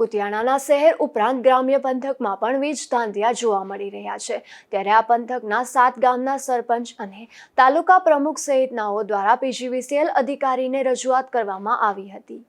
કુતિયાણાના શહેર ઉપરાંત ગ્રામ્ય પંથકમાં પણ વીજ ધાંધિયા જોવા મળી રહ્યા છે. ત્યારે આ પંથકના સાત ગામના સરપંચ અને તાલુકા પ્રમુખ સહિતનાઓ દ્વારા પીજીવીસીએલ અધિકારીને રજૂઆત કરવામાં આવી હતી.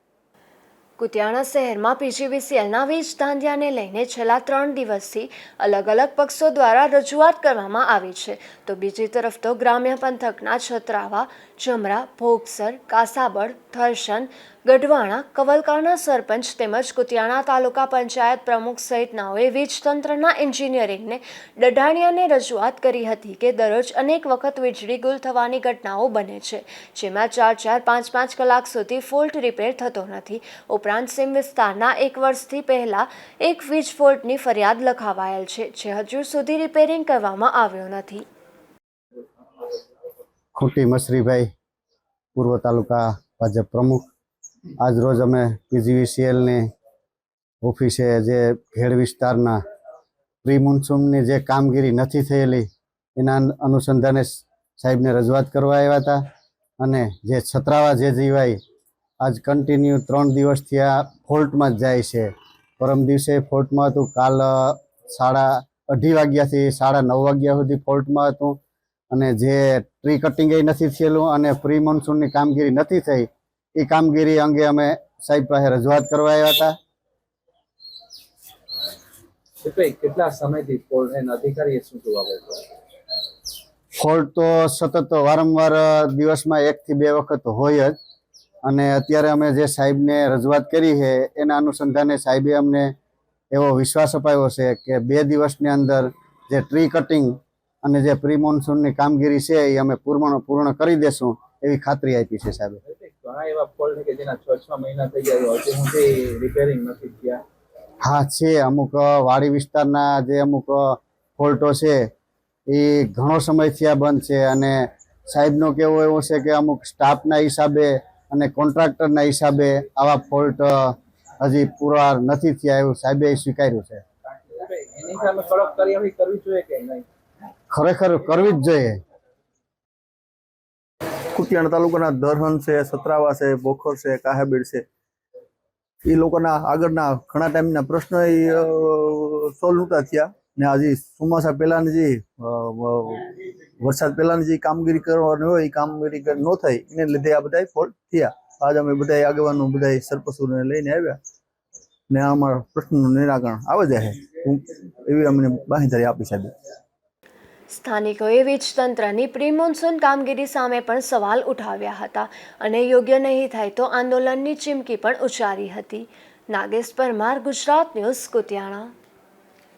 કુતિયાણા શહેરમાં પીજીવીસીએલના વીજ ધાંધિયાને લઈને છેલ્લા ત્રણ દિવસથી અલગ અલગ પક્ષો દ્વારા રજૂઆત કરવામાં આવી છે. તો બીજી તરફ તો ગ્રામ્ય પંથકના છત્રાવા, જમરા, ભોગસર, કાસાબડ, થરસન, ગઢવાણા, કવલકાના સરપંચ તેમજ કુતિયાણા તાલુકા પંચાયત પ્રમુખ સહિતનાઓએ વીજતંત્રના એન્જિનિયરિંગને દઢાણિયાને રજૂઆત કરી હતી કે દરરોજ અનેક વખત વીજળી ગુલ થવાની ઘટનાઓ બને છે, જેમાં ચાર ચાર પાંચ પાંચ કલાક સુધી ફોલ્ટ રિપેર થતો નથી. ઉપરાંત સિમ વિસ્તારના એક વર્ષથી પહેલા એક વીજ ફોલ્ટની ફરિયાદ લખાવાયેલ છે, જે હજુ સુધી રિપેરિંગ કરવામાં આવ્યો નથી. ખૂંટી મસરીભાઈ, પૂર્વ તાલુકા ભાજપ પ્રમુખ. આજ રોજ અમે પીજીવીસીએલની ઓફિસે જે ખેડ વિસ્તારના પ્રી જે કામગીરી નથી થયેલી, એના અનુસંધાને સાહેબને રજૂઆત કરવા આવ્યા હતા અને જે છત્રાવા જે જીવાય આજ કન્ટિન્યુ ત્રણ દિવસથી આ ફોલ્ટમાં જ જાય છે. પરમ દિવસે ફોલ્ટમાં હતું કાલ સાડા અઢી વાગ્યાથી સાડા નવ વાગ્યા સુધી ફોલ્ટમાં હતું. અને જે ટ્રી કટિંગ એ નથી થયેલું અને પ્રી મોન્સૂનની કામગીરી નથી થઈ એ કામગીરી અંગે અમે સાહેબ પાસે રજૂઆત કરવા આવ્યા હતા. કેટલા સમયથી ફોલ્ટ અધિકારીએ શું જવાબ આપ્યો? ફોલ્ટ તો સતત વારંવાર દિવસમાં એકથી બે વખત હોય જ. અને અત્યારે અમે જે સાહેબને રજૂઆત કરી છે એના અનુસંધાને સાહેબે અમને એવો વિશ્વાસ અપાયો છે કે બે દિવસની અંદર જે ટ્રી કટિંગ અને જે પ્રી મોન્સૂનની કામગીરી છે એ અમે પૂર્ણ પૂર્ણ કરી દેશું એવી ખાતરી આપી છે સાહેબે. ઘણા એવા ફોલ્ટ કે જેના છ છ મહિના થઈ ગયા હજી સુધી રિપેરિંગ નથી થયા. હા છે. અમુક વાડી વિસ્તારના જે અમુક ફોલ્ટો છે એ ઘણો સમયથી આ બંધ છે અને સાહેબનો કેવો એવો છે કે અમુક સ્ટાફના હિસાબે અને કોન્ટ્રાક્ટરના હિસાબે આવા ફોલ્ટ હજી પુરવાર નથી થયા એવું સાહેબે સ્વીકાર્યું છે. ભાઈ, એની સામે કડક કાર્યવાહી કરવી જોઈએ કે નહીં? ખરેખર કરવી જ જોઈએ. કુતિયાણા તાલુકાના દરહન છે સતરાવા છે બોખર છે કાહેબીડ છે. એ લોકોના આગળના ઘણા ટાઈમના પ્રશ્નો સોલ્વ નહોતા થયા. ને હજી ચોમાસા પહેલાની જે વરસાદ પહેલાની જે કામગીરી કરવાની હોય, એ કામગીરી ન થઈ એને લીધે આ બધા ફોલ્ટ થયા. આજ અમે બધા આગેવાનો બધા સરપસુને લઈને આવ્યા. ને અમારા પ્રશ્નનું નિરાકરણ આવે જાય એવી અમને બાંહેધરી આપી સાહેબ. સ્થાનિકોએ વીજતંત્રની પ્રી મોન્સૂન કામગીરી સામે પણ સવાલ ઉઠાવ્યા હતા અને યોગ્ય નહીં થાય તો આંદોલનની ચીમકી પણ ઉચ્ચારી હતી. નાગેશ પરમાર, ગુજરાત ન્યૂઝ, કુતિયાણા.